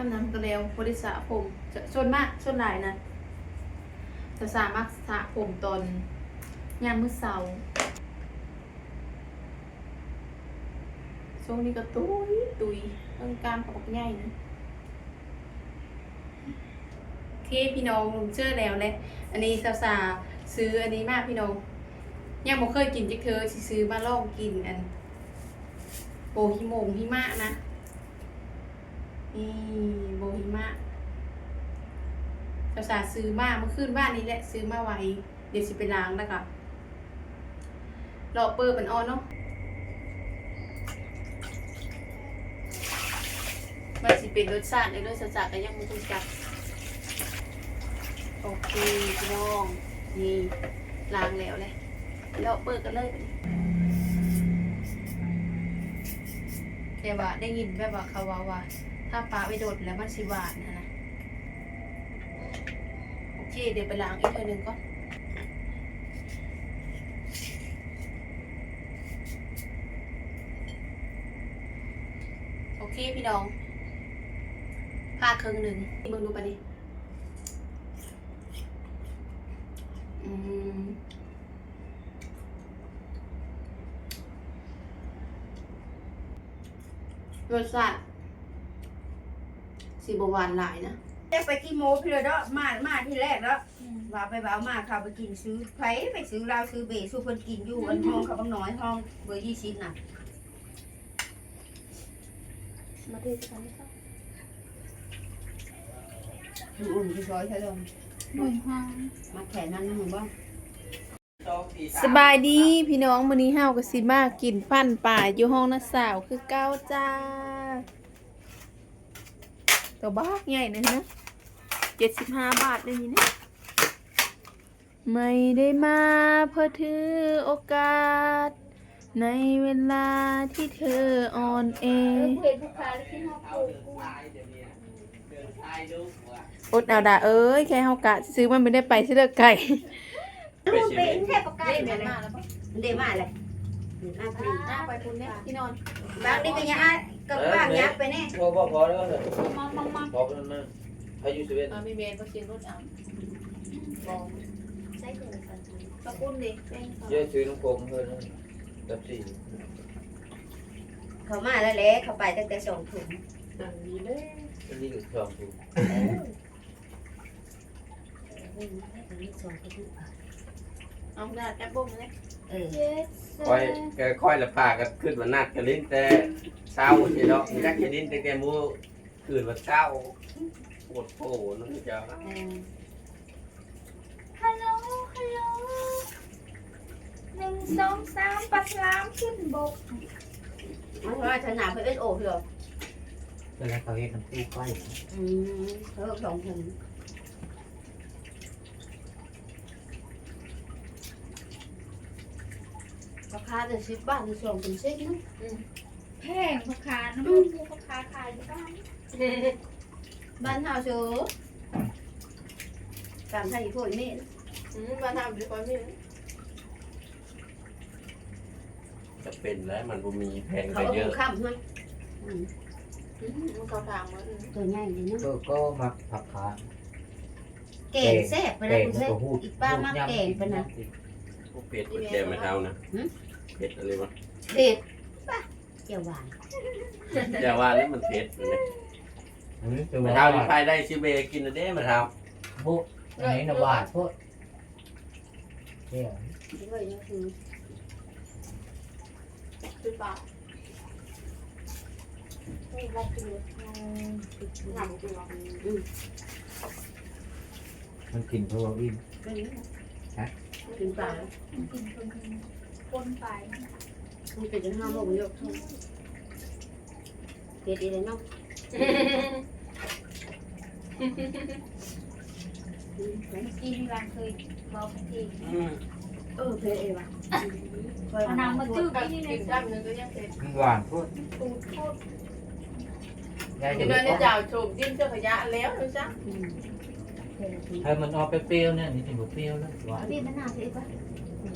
อาบน้ำก็แล้วบริษระผมจะส่วนมากส่วนหลายนะจะสามารถสระผมตอนยามมื้อเช้าช่วงนี้ก็ตุยตุยเรื่องการปอกใหญ่นะโอเคพี่น้องลุงเชื่อแล้วแหละอันนี้สาวสาซื้ออันนี้มากพี่น้องยังบ่เคยกินจักเธอสิซื้อมาลองกินอันโบฮิโมงฮิมะนะ นี่โบฮิมะภาษาซื้อมาเมื่อคืนบ้านนี้แหละซื้อมาไว้ เดี๋ยวสิไปล้างแล้วกับรอเปิดมันออนเนาะมันสิเป็นรสชาติในรสชาติก็ยังไม่รู้จักโอเคพี่น้อง นี่ล้างแล้วเลยรอเปิดกันเลยแต่ว่าได้ยินแบบว่าเขาว่าว่า ถ้าปลาไปโดดแล้วมันสิหวานนะนะโอเคเดี๋ยวไปล้างอีกเทีหนึ่งก่อนโอเคพี่น้องผ้าครึ่งหนึ่งมึงดูไปดิอืมรสชาติ สีบหวานหลายนะจะไปกี่โมพี่เลยเนาะมามาที่แรกแล้วว่าไปบ่าวมาเขาไปกินซื้อไผไปซื้อลาวซื้อเบซื้อคนกินอยู่อันห้องเขาบางน้อยห้องเบอร์ยี่สิบน่ะมาเทศกันค่ะอยู่อุ่นที่ซอยใช่ลงหน่วยห้างมาแขนนั่นมึงบ้างสบายดีพี่น้องมื้อนี้เฮาก็สิมากินปั้นป่าอยู่ห้องน้าสาวคือเก้าจ้า ตัวบ้ากใหญ่นะฮะ75บาทเลยนี่นะไม่ได้มาเพื่อถือโอกาส ในเวลาที่เธออ่อนเออดเอาดาเอ้ย แค่เฮากะซื้อมันไม่ได้ไปซื้อเลือกไก่ลูกเป็นแค่ปากกาเล่นเดี๋เดี๋ยยววมามาเดี๋ยวมาเลยน่าปรีหน้าไปคุณเนี่ยที่นอนบางนี่ก็ยังอะ กับบ้างยักไปแน่พอพอพอแล้วเลยมามามาพอแล้วนะพายุสิเวนมามีเมนก็เสียงรถเอาบอกใช่เลยตะกุนดิแป้งเยอะซื้อน้ำโคมเพิ่นนะกับสี่เขามาแล้วแหละเขาไปตั้งแต่สองถุงต่างนี้เลยอันนี้ก็สองถูกสองถุงเอาหน้าแก้บ้งเลยเออ ค่อยก็ค่อยละปากก็ขึ้นวันนัดกันลิ้นแต่เช้าสิเนาะมีนักกันลิ้นแต่แกมูคืนวันเช้าปวดโผล่นั่นจะเออฮัลโหลฮัลโหลหนึ่งสองสามปลาฉลามขึ้นบกมันว่าชนะเพื่อนโอ้เหรอเวลาเขาเฮ็ดน้ำตู้ไฟอืมเขาสองถุงรา คาจะสิบบาทหรือสองถึงสิบนะแพงพคาน้ำมันผู้พคาขายอยู่บ้านบ้านเฮาเสือการให้พวกนี้อืมมาทำดีกว่ามีจะเป็นแล้วมันบ่มีแพงเขาก็เอาเยอะข้ามนะอืมอืมมันเขาทางมันตัวใหญ่ดีนะก็ก็มักผักขาแกงแซ่บไปเลยคุณแซ่บอีกป้ามาแกงไปนะ พวกเป็ดเป็ดเดียวไม่เท่านะหืม เป็ดอะไรวะเผ็ดป่ะเจียวหวานอย่าว่าแล้วมันเผ็ดเลยนะอันนี้ตัวไม่ว่าเท่าที่ไปได้ชิเบกินนะเด้มาเท่าพวกอันนี้นะหวานพวกเดี๋ยวด้วยนี่คือคือปลาไม่รับกินเลยหนังตัวมันกินเพราะว่าอิ่มเป็นกินปลามันกิน คนไปมันเป็นจะห้าโมงเยอะเผ็ดอีเลยเนาะกินร้านเคยบอกทีอืมเออเผ็ดเอวะเอน้ำมาจืดก็ที่กินี่นเลยด้านนึงก็ยังเผ็ดมันหวานพวกตูดโคตรยายจะนไปเลยจ่าโฉมดิ้นเจ้าขยะแล้วนะจ๊ะให้มันออกไปเปรี้ยวเนี่ยนี่ถึงเปรี้ยวแล้วหวานพี่มันน่าเผ็ดป่ะ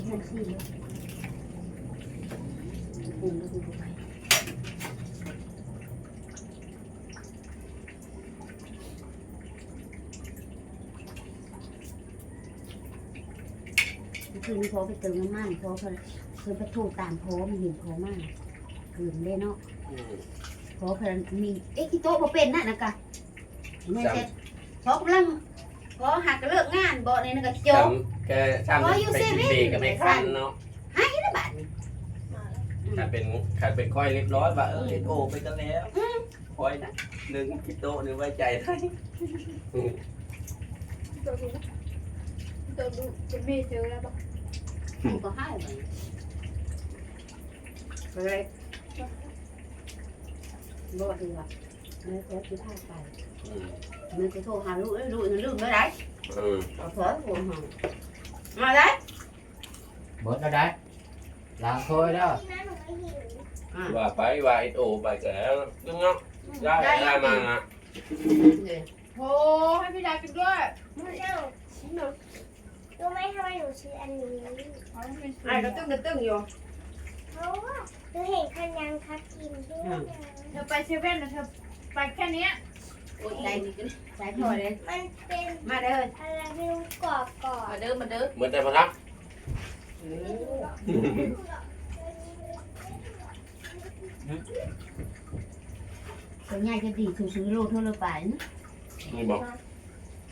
มันซีุ่งก็คือไปคืนพอไปเติมน้ำมันพอเพิ่นไปถูตามพอมัเห็นพอมากคืนไลยเนาะพอเพิ่นมีเอ๊ะที่โต๊ะบ่เป็นนั่นนะกะเงินเสร็จพอกำลังพอหักเลิกงานบ่เนี่ยนะกะจบจำแกจำไปกินเบรกกับไม่คันเนาะ ขันเป็นขันเป็นค่อยเรียบร้อยว่าเออโอ้ไปกันแล้วคอยนะหนึ่งคิดโตหนึ่งไว้ใจได้ตัวดูตัวดูจะไม่เจอแล้วปะมันก็ให้ไปเลยบ่ดีว่ะไม่ขอสิพาไปอืมมันจะโทรหาลูกเอ้ยลูกจะลืมไม่ได้อืมเอาเถอะผมหามาได้หมดแล้วได้ ล้างถ้วยแล้วว่าไปว่าไอโอไปแล้วนึงเนาะได้ได้มาอะโอ้ให้พี่ดากินด้วยไม่เอาหนูรู้ไหมทำไมหนูชื่ออันนี้อ๋อมันเป็นไอ้ก็ตึ้งก็ตึ้งอยู่เพราะว่าหนูเห็นคันยังคัดกินด้วยนะเธอไปเซเว่นนะเธอไปแค่เนี้ยโอ้ยใจนี่กันใจพอเลยมันเป็นมาเด้ออะไรไม่รู้กรอบกรอบมาเด้อมาเด้อเหมือนแต่พนัก ตัวใหญ่จะดีถูซื้อโลเท่าไรไปนะนี่บอก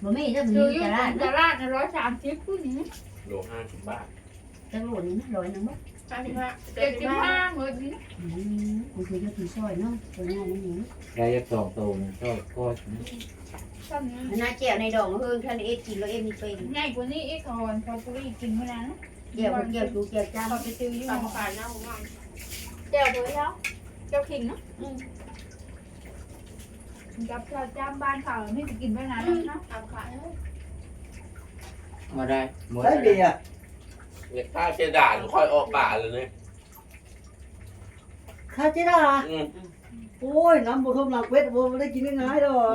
บ่มีจะมีซื้ออยู่ตลาดตนะลาดร้อยสามสิบผู้นี้โลห้าสิบบาทจะโลนึงนะร้อยนึงบ่สามสิบห้าเจ็ดสิบห้าหมื่นนี้อืมมันคือจะถือซอยเนาะตัวใหญ่นี่นี่ได้จะสองตัวมันก็ก็ตอนนี้มันน่าแจ่วในดองเฮิงท่านเอ็ดกินแล้วเอ็ดมีเป็นใหญ่กว่านี้อีกก่อนพอตุลีกินเมื่อนั้น แจ่ยวแจ่ยวดูแจ่วจ้าพอไปซื้ออยู่ขายเน่ามากเจ้าตัวแล้วเจ้าคิงเนาะกับเจ้าจ้าบ้านเขาไม่จะกินเมื่อนั้นเนาะเอาขายมาได้หมดใช่แล้วเบียร์เนี่ยข้าเชดานค่อยออกป่าเลยเนี่ยข้าเจ้าอืมโอ้ยน้ำบุทมหลักเวทบุไม่ได้กินง่ายๆดอก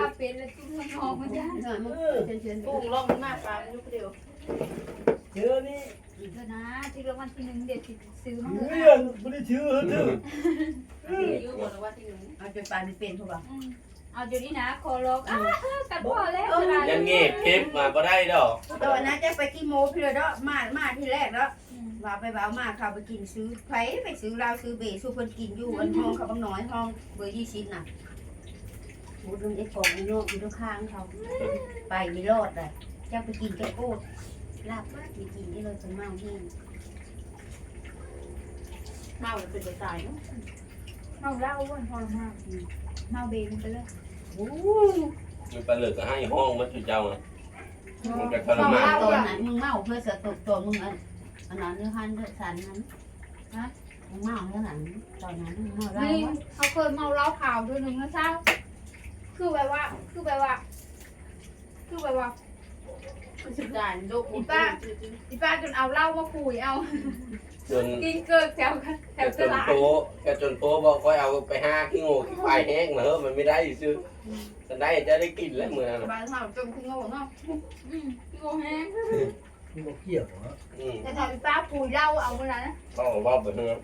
ถ้าเป็นแล้วกินมันหอมมันจะหน่อยมึงเชิญเชิญปรุงลงมากปลาไม่รู้เดียว เชื่อนี่เดี๋ยวนะที่รางวัลที่หนึ่งเด็ดซื้อมาเรื่องไม่ได้เชื่อเด้ออยู่บนรางวัลที่หนึ่งเอาจนปานเป็นพวกเราเอาจุดนี้นะคอลอกอ้าตัดพ่อแล้วยังเงียบคลิปมาบ่ได้ดอกตอนนั้นจะไปกี่โมพี่เลยเนาะมามาที่แรกแล้วว่าไปบ่าวมาเขาไปกินซื้อไผไปซื้อลาวซื้อเบซื้อเพิ่นกินอยู่อันห้องเขาบางน้อยห้องเบอร์ยี่สิบน่ะโอ้ดึงไอ้กองนี่เนาะอยู่ตรงข้างเขาไปไม่รอดเลยเจ้าไปกินแกโก้ ลาบมากมีกินที่เลยเป็นเมาที่เมาเป็นตัวตายเนาะเมาเหล้าวันพอมากเมาเบนไปเลยโอ้มันไปเหลือก็ให้ห้องมันจุดเจ้าอะมันก็ทรเมามานตอนนั้นมึงเมาเพื่อสตกตัวมึงอันอันนั้นเนื้อหันเนื้อสันนั้นฮะมึงเมาเท่านั้นตอนนั้นมึงเมาเหล้านี่วะเขาเคยเมาเหล้าขาวด้วยหนึ่งนะเช้าคือแบบว่า คือแบบว่า คือแบบว่า สุดายโลกอีป้าอีป้าจนเอาเหล้ามาคุยเอา จนกินเกิดแถวแถแกวจตนลาดโตแกจนโตบอกว่าเอาไปห้าขี้โง่ขี้ควายแห้งมาเฮ้ยมันไม่ได้ซื้อจะได้จะได้กินแล้วเหมือนบ้านเราจมคุณโง่เนาะอืมโง่แห้งมึงบอกเกี่ยวเหรออืมแต่ตอนอีป้าคุยเหล้าเอาเมื่อนั้นนะต้องว่าไปเถอะ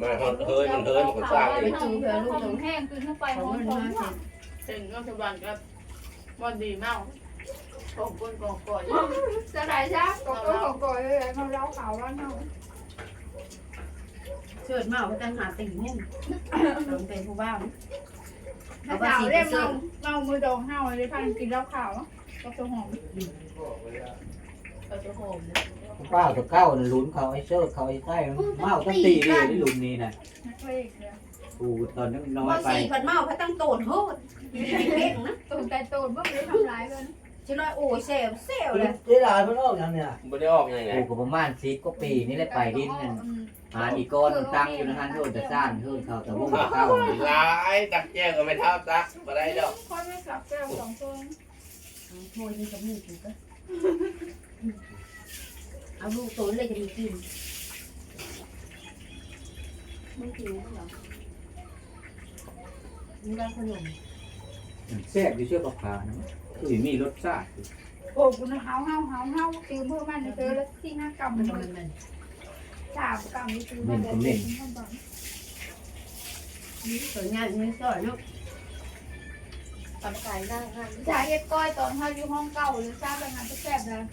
มาเฮ้ยมันเฮ้ยมันก็สร้างไปเลยจูเผื่อลูกจงแห้งกินเข้าไปขหองอมมันหอมามเสร็จถึงก็สบายก็วันดีเมา ของคนกองก่อยจะไหนจ้าของคนกองก่อยเลยเขาเล่าข่าวว่าเนาเชิดมาเขาตั้งหาตีมุ่งลงเป็นผู้บ้าถ้าข่าวเรียกเมาเมามือดองห้าวเลยพันกินเหล้าขาวก็จะหอมก็จะหอมป้าตัวเก้าน่ะลุ้นเขาไอ้เชิดเขาไอ้ใต้เมาตั้งตีเลยที่ลุ้นนี่น่ะกูตอนนั้นน้อยไปสี่พันเมาเขาตั้งโตนโหดเก่งนะตูนแต่ตูนเมื่อไม่ได้ทำร้ายเลย จะน้อยโอ้เซลเซลเลยเจ๊ดามันออกอย่างเนี้ยไม่ได้ออกยังไงกูก็ประมาณสิบกว่าปีนี่แหละไปดินนั่นหาอีกก้อนมันตั้งอยู่ในหันโดนแต่ซ่านโดนเขาแต่ว่าเข้าหลายตักแจ้งก็ไม่เท่าตักไม่ได้ดอกค่อยไม่กลับแก้วสองคนโวยนี่ก็มีกูก็เอาลูกโตเลยจะมีกินมึงกินเหรอมึงได้ขนมแซ่บอยู่เชื่อกับขานะ คือมีรสชาติโอ้กูนะเฮาเฮาเฮาเฮาซื้อเมื่อมันเจอแล้วที่หน้ากำมันมันมันมันสามกำนี่ซื้อมาเด็ดสวยงามนี่สวยเนาะตัดสายได้ค่ะจ่ายเอ็ดก้อยตอนเขาอยู่ห้องเก่าหรือทราบแบบนั้นจะแซ่บเลยม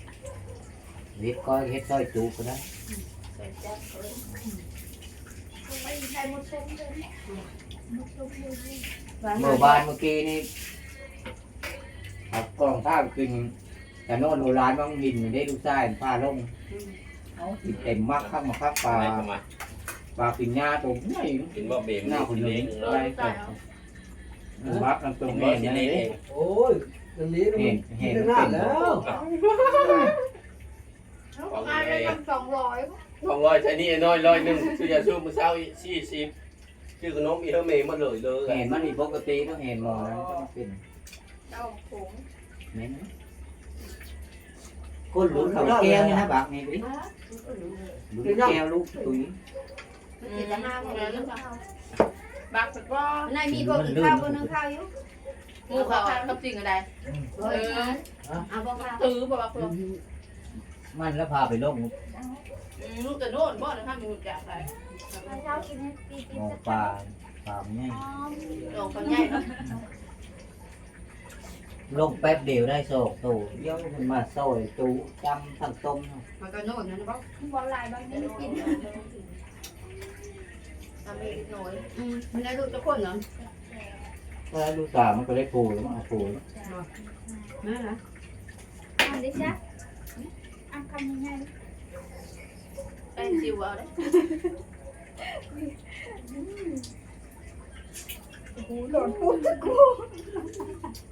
เฮ็ดก้อยเฮ็ดซอยจุก็ได้ใส่ม่ใช่หมดเลยหมดชมเลยเมื่อวานเมื่อกี้นี่ เอากองข้าวกินแต่โน่นโบราณบางหินได้ลูกชายพาลงเอากินเต็มมากข้างมาคักปลาอะไรประมาปลาปิญญาตัวใหญ่กินบ่เบมหน้าคนกินนี้เองอะไรก็บักน้ำตรกิงนบ่นี้กินนี่เองโอ้ยตรงนี้เห็นมันเห็นหน้าแล้วของไงไปทำสองร้อยของร้อยใช้นี่น้อยร้อยหนึ่งซื้อยาสูบมือเช้าอีก40ชื่อขนมอีเฮอร์เมย์มาเลยเลยเห็นมันนี่ปกติต้องเห็นหมอนั้นต้องเป็น เอาผงเน้นคนหลุดเขาแก้วนี่นะบักนี่ดิหลุดแก้วลูกตุ้ยมันสิจะห้าโมงแล้วบักสักว่านายมีพวกกินข้าวบนนึงข้าวอยู่หมูเขากับจริงอะไรเออเอาบ่ข้าวตื้อบ่บักเพิ่นมันแล้วพาไปลงลูกแต่โน่นบ่นะครับมีหุ่นจักไปเช้ากินให้ปีปีหมอจะปลาปลาไม่อ๋อลงเขาใหญ่เนาะ ลงแป๊บเดียวได้โศกตูเดี๋ยวมันมาโซ่จูจำทั้งต้มมันก็โน่นนั่นบ่บอลลายบางทีไม่กินทำเองน้อยอืมมันได้ลูกจะคนเหรอแล้วลูกสาวมันก็ได้ปูแล้วมันเอาปูนั่นนะอันนี้จ้ะอันคำยังไงแป้งจิ๋วเอาได้โอ้โหห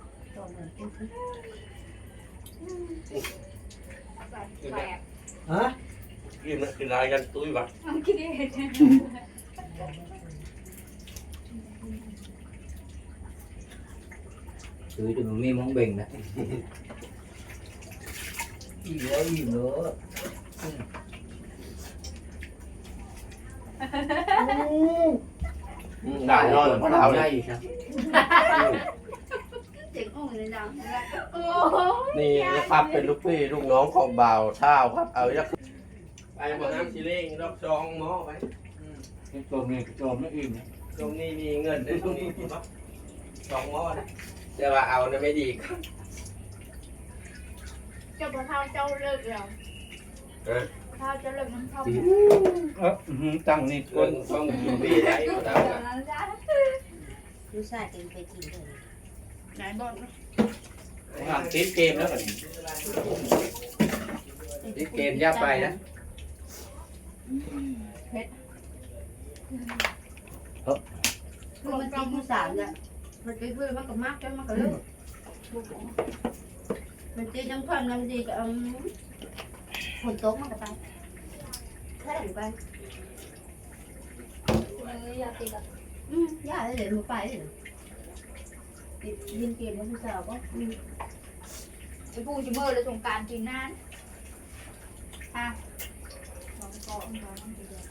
ฮะกินนะกินอะไรกันตุ้ยวะเอาคิดเองซื้อจนมันมีมองเบ่งนะอีกแล้วอีกแล้วด่านนอนเพราะเราได้เนี่ยอีกครับ เจ๋งอุ้งเลยดังโอ้นี่นะครับเป็นลูกพี่ลูกน้องของบ่าวเช้าครับ เอายักไปหมดน้ำชิเล้งรอบซองหม้อไปตัวนี้ตัวไม่อิ่มตรงนี้มีเงินในตรงนี้มีมั้สองหม้อนะแต่ว่าเอานะไม่ดีครับเจ้าพ่อเท้าเจ้าเลิกแล้วเออเท้าเจ้าเลิกน้ำเท้าเออตั้งนี่เงินต้องกินพี่ได้ก็ได้นะลูกชายเองไปกินเลย ไหนบ่นหลังติดเกมแล้วแบบติดเกมย่าไปนะคือมันกินผู้สามเนี่ยมันไปเพื่อมันก็มากจนมันก็เลิกมันตีน้ำพันน้ำดีก็เอาฝนตกมันก็ไปแค่ไปเลยอยากติดอะอืมย่าเลยเดี๋ยวมันไปเลย ติดยินเกมแล้วผู้สาวก็ไอ้ผู้ชิมเมอร์เลยสงการกินนานอะลองก่อนลองกินเดียว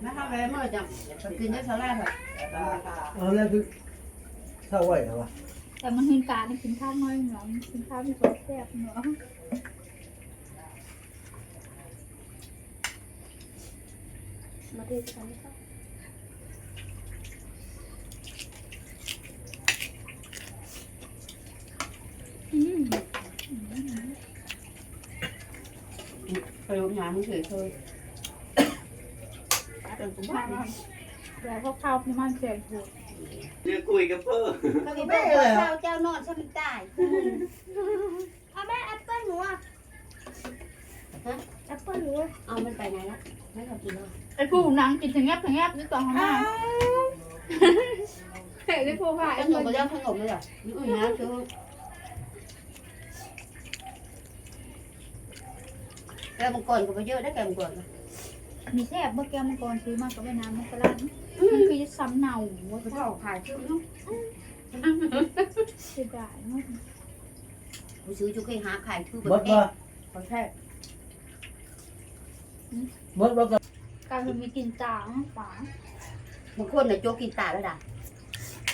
ไม่ทำอะไรเมื่อจังกินได้สลายแบบเอาแล้วคือเท่าไหร่แล้ววะแต่มันเห็นการกินข้าวน้อยหน่อยกินข้าวมีความแซ่บเนาะ มาเทศกันไหมคะอืมไปโรงงานเฉยๆเป็นกุมภาพันธ์แล้วก็ข้าวพี่มันเสียถูกเดี๋ยวคุยกับเพื่อก็มีบอกว่าเจ้าเจ้านอนใช่มันตายเอาแม่แอปเปิ้ลหนูอะฮะแอปเปิ้ลหนูเอามันไปไหนละไม่ขอกินแล้ว ไอ้ผู้หนังกินถึงแงบถึงแงบนี่ต่อข้างหน้าเฮ้ยไอ้ผู้ผ่าขไอ้นผู้มก็ยังขนมเลยเหรออืมนะคือแกมังกรก็ไปเยอะได้แกมังกรมีแซ่บเมื่อแกมังกรซื้อมากับแม่น้ำมันกระลันมันคือจะซ้ำเน่าว่าเขาเท่าขายชื่อเนาะเสียดายมากกูซื้อจุกให้หาขายคือหมแบดบว่าของแท้หมดว่า ก็การมันมีกลินจางฝาบางคนน่ะโจกกินตาแล้วด่ะ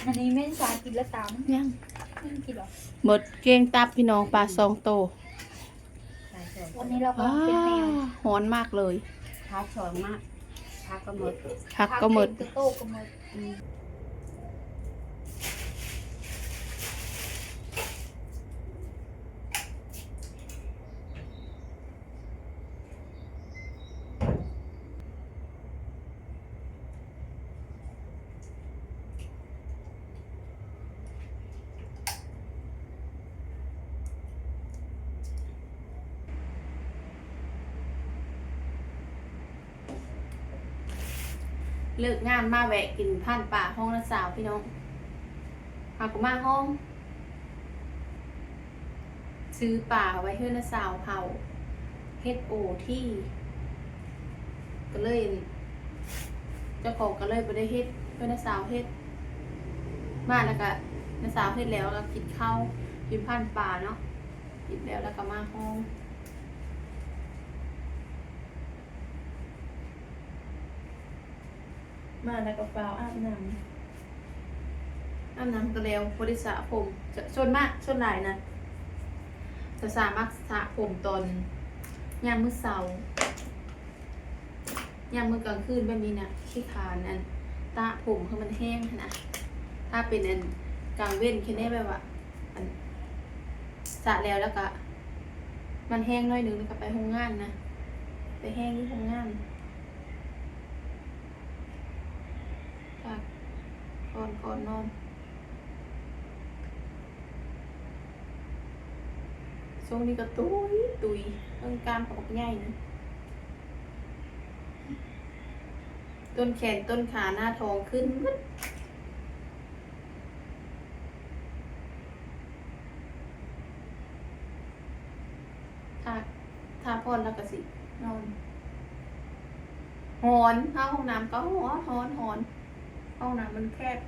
อันนี้ไม่ได้สากินแล้วตามยังไม่กินหรอหมดเก้งตับพี่น้องปลาซองโตขายสองวันนี้เราก็ว้าเป็นแมวหอนมากเลยขายสองมากขายก็หมดคักก็หมดกระโตกก็หมด เลิกงานมาแวะกินผ่านป่าห้องละสาวพี่น้องหากมาห้อง ซื้อป่าไว้เพื่อนละสาวเผาเฮ็ดโอที่ ก็เลยเจ้าของก็เลยไปได้เฮ็ดเพื่อนละสาวเฮ็ด มาแล้วก็ละสาวเฮ็ดแล้วแล้วก็กินข้าวกินผ่านป่าเนาะกินแล้วแล้วก็มาห้อง มาแล้วก็เปล่าอาบน้ำอาบน้ำก็แล้วบริษระผมจะส่วนมากส่วนหลายนะจะสามารถสระผมตอนยามมื้อเสาร์ยามมื้อกลางคืนแบบนี้นะขี้ขานอันตาผมคือมันแห้งนะถ้าเป็นอันกลางเว้นแค่นี้แบบว่าอันสระแล้วแล้วก็มันแห้งหน้อยหนึงแล้วก็ไปห้องงานนะไปแห้งที่ห้องงาน ค่ะ ก่อนก่อนนอนช่วงนี้ก็ตุยตุยเรื่องการปอกใหญ่นะต้นแขนต้นขาหน้าท้องขึ้นมึดถ้าถ้าพอนแล้วก็สิ นอนหอนเข้าห้องน้ำก็หัวหอนหอน ห้องน้ำมันแคบ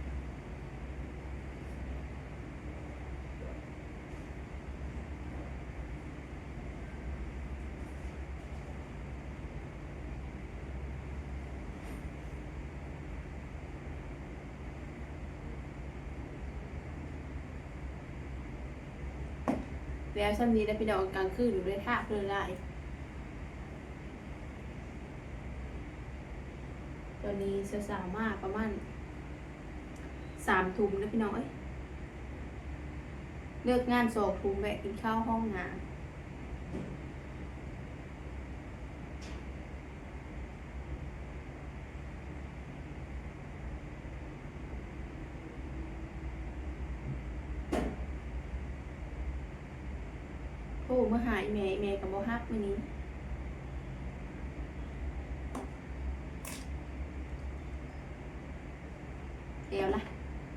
แล้วช่ำนี้ได้พี่น้องกลางคืนหรือได้ท่าเพลินได้ตอนนี้สาวๆมากประมาณ สามทุ่มนะพี่น้องเอ้ยเลิกงานสองทุ่มแวะกินข้าวห้องน้ำโอ้เมาหายแม่แม่กับโมฮักวันนี้ เดี๋ยวละ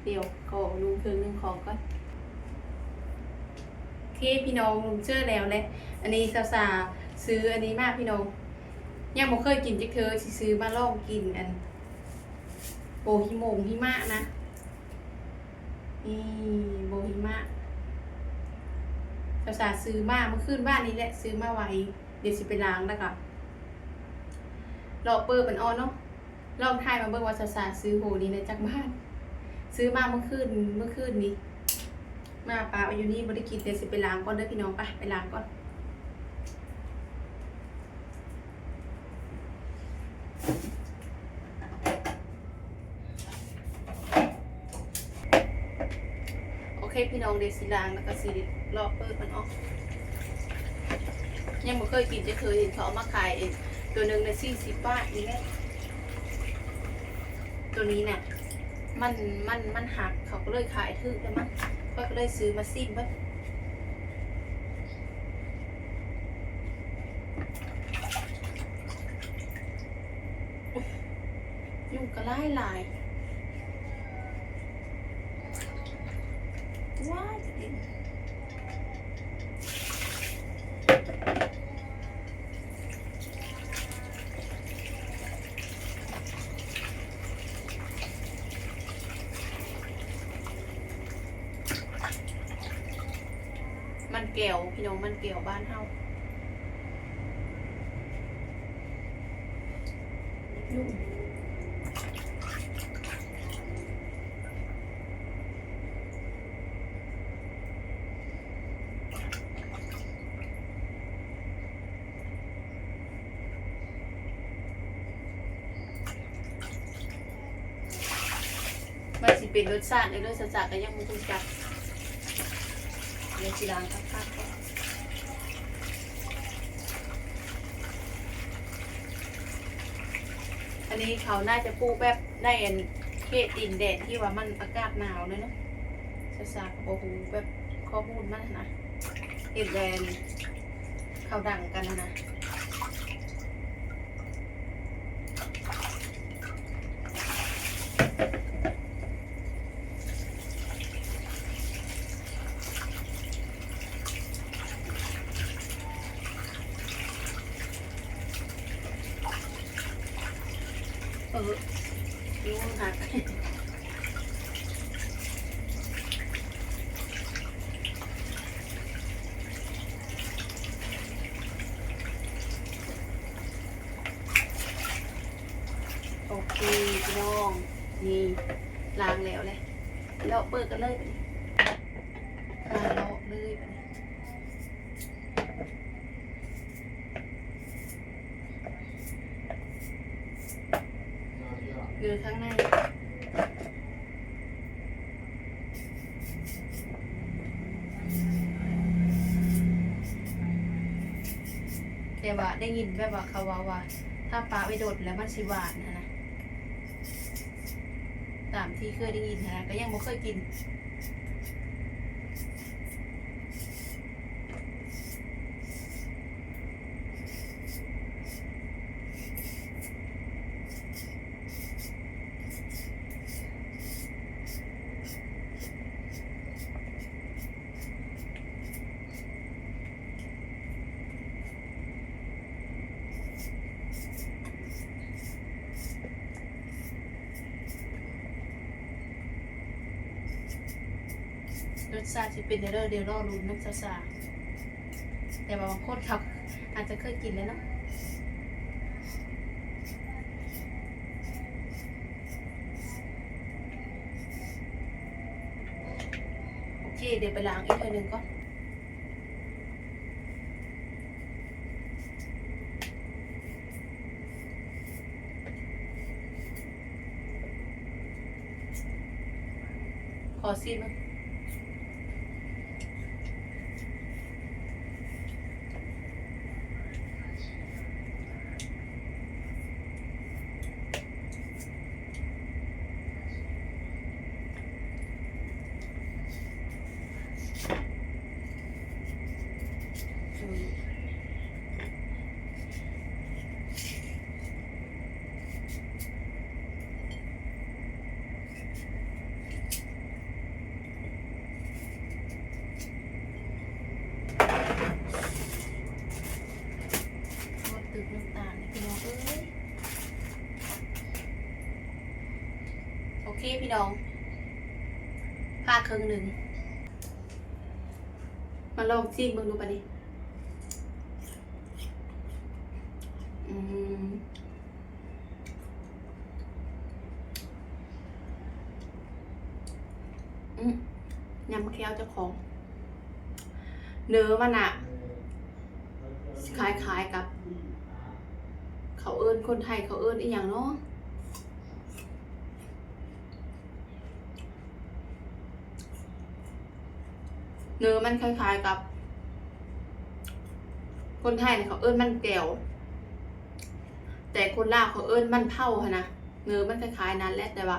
เดียวขอลุงเคืนหนึ่งของก่อนโอเคพี่น้องลุงเชื่อแล้วเลยอันนี้สาวๆซื้ออันนี้มากพี่น้องยังบ่เคยกินจักเธอสิซื้อมาลองกินอันโบฮิโมงฮิมะนะนี่โบฮิมะสาวๆซื้อมาเมื่อคืนบ้านนี้แหละซื้อมาไว้เดี๋ยวสิไปล้างแล้วก็รอเปิดมันออนเนาะลองทายมาเบิ่งว่าสาวๆซื้อโหนี้ในจากบ้าน ซื้อมาเมื่อคืนเมื่อคืนนี้ มาปลาอาอยู่นี่บริกินเดี๋ยวสิไปล้างก่อนเด้อพี่น้องไปไปล้างก่อนโอเคพี่น้องเดี๋ยวสิล้างแล้วก็สิรอเปิดมันออกยังไม่เคยกินจะเคยเห็นเขาเอามาขายเองตัวหนึ่งในสี่สิบบาทนี่แหละตัวนี้เนี่ย มันมันมันหักเขาก็เลยขายทึกแล้วมั้งก็เลยซื้อมาซิมบ้างยุ่งกระไล่ลายว้ายจะดินมันแก้วพี่น้องมันแก้วบ้านเฮายุ่ง มันสิ เป็นรสชาติในรสชาติก็ยังไม่รู้จักเดี๋ยวสิล้างคักๆก่อนอันนี้เขาน่าจะปลูกแบบได้อันเขตดินแดดที่ว่ามันอากาศหนาวเลยเนาะซาซาโอ้โหแบบข้อมูลมันนะเห็นแบรนเขาดังกันนะ เออนิ้วหักโอเคพี่น้อง นี่ล้างแล้วเลยเราเปิดกันเลยไปดิมาเลาะเลยไปดิเดือข้างในแต่ว่าได้ ยินแบบว่าเขาว่าว่า ถ้าปลาไปโดดแล้วมันสิหวานนะนะตามที่เคยได้ยินนะก็ยังไม่เคยกิน สชาติจะเป็นเด้อเดี๋ยวรอลุ้นน้ำซาซาแต่บางคนเขาอาจจะเคยกินแล้วเนาะโอเค เดี๋ยวไปล้างอีกทีหนึ่งก่อนขอซีมั้ง อืมทอดตึกน้ำตาลนี่พี่น้องเอ้ย โอเคพี่น้องผ้าครึ่งหนึ่ง มาลองซีมมึงดูปะนี่ืมยำมะเขือเจ้าของ เนื้อมันอะคล้ายๆกับ เขาเอิ้นคนไทยเขาเอิ้นอีหยังเนาะ เนื้อมันคล้ายๆกับ คนไทยเนี่ยเขาเอิ้นมันแก้วแต่คนลาวเขาเอิ้นมันเผาค่ะนะเนื้อมันคล้ายๆนั้นแหละแต่ว่า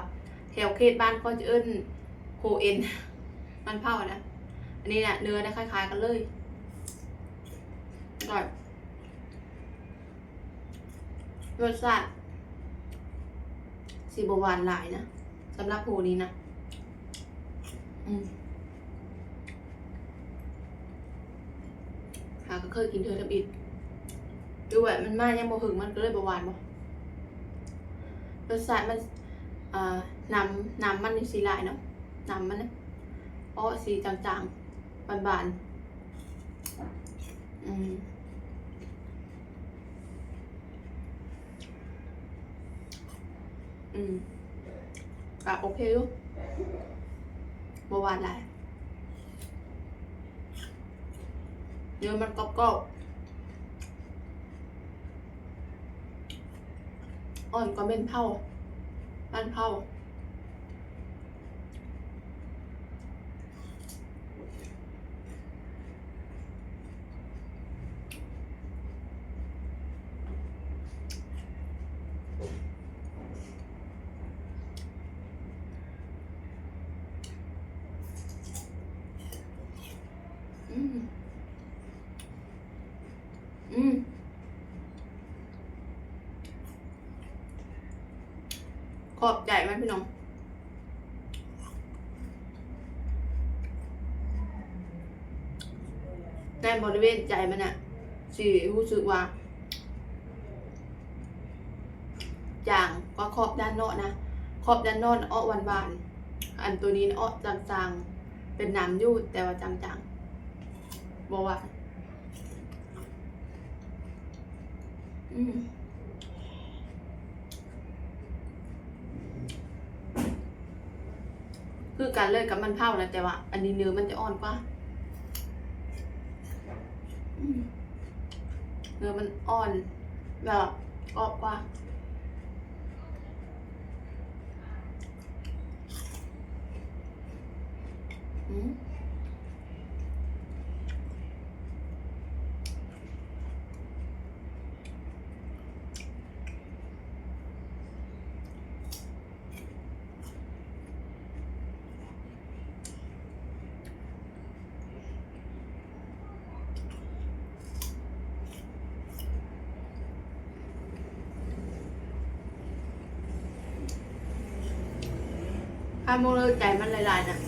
แถวเขตบ้านก็จะเอิ้นโฮเอ็น มันเผานะอันนี้เนี่ยเนื้อเนี่ยคล้าย ๆ กันเลยอร่อยรสชาติสีบหวานหลายนะสำหรับผูนี้นะอืมหา ก็เคยกินเธอทำอิดดูแบบมันมากยังโมหึงมันก็เลยบหวานบ่รสชาติมันอ่าน้ำน้ำมันนี่สีลายเนาะน้ำมันนะเพราะสีจางๆบานๆอืมอืมอะโอเคอยู่บหวานหลาย เนื้อมันกรอบๆอ่อนกว่าเม็นเผาบ้านเผาอืม อืม ขอบใจไหมพี่น้องในบริเวณใจมันอะสิรู้สึกว่าจางกว่าขอบด้านนอกนะขอบด้านนอกอ้อหวานหวานอันตัวนี้อ้อจางๆ เป็นน้ำยูดแต่ว่าจางๆบอกว่าอืม คือการเลิกกับมันเผานะแต่ว่า อันนี้เนื้อมันจะอ่อนกว่าเนื้อมันอ่อนแบบกรอบกว่าอืม โมเลใจมันลายๆน่ะ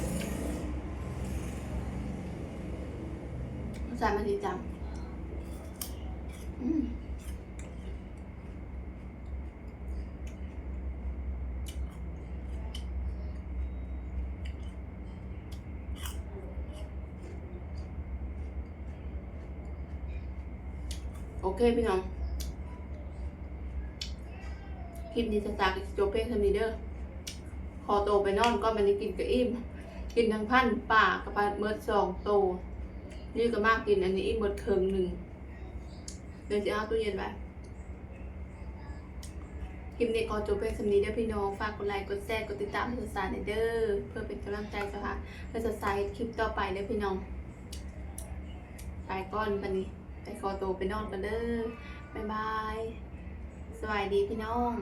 ใส่มันดีจังอืมโอเคพี่น้อง คลิปนี้จะจากโจบเพ่งทำนีเด้อ อโตไปนอนก็มันได้กินกับอิ่มกินทั้งพันป่ากับปลาเมิดสองโต นี่ก็มากกินอันนี้อิ่มหมดเคิงหนึ่งเดี๋ยวจะเอาตู้เย็นไว้คลิปนี้ขอจบเพียงสำนี้เด้อพี่น้องฝากกดไลค์กดแชร์กดติดตามเพื่อสารเด้อเพื่อเป็นกำลังใจเจ้าค่ะเพื่อจะใส่คลิปต่อไปเด้อพี่น้องไปก่อนวันนี้ไปขอโตไปนอนกันเด้อบ๊ายบาย สวัสดีพี่น้อง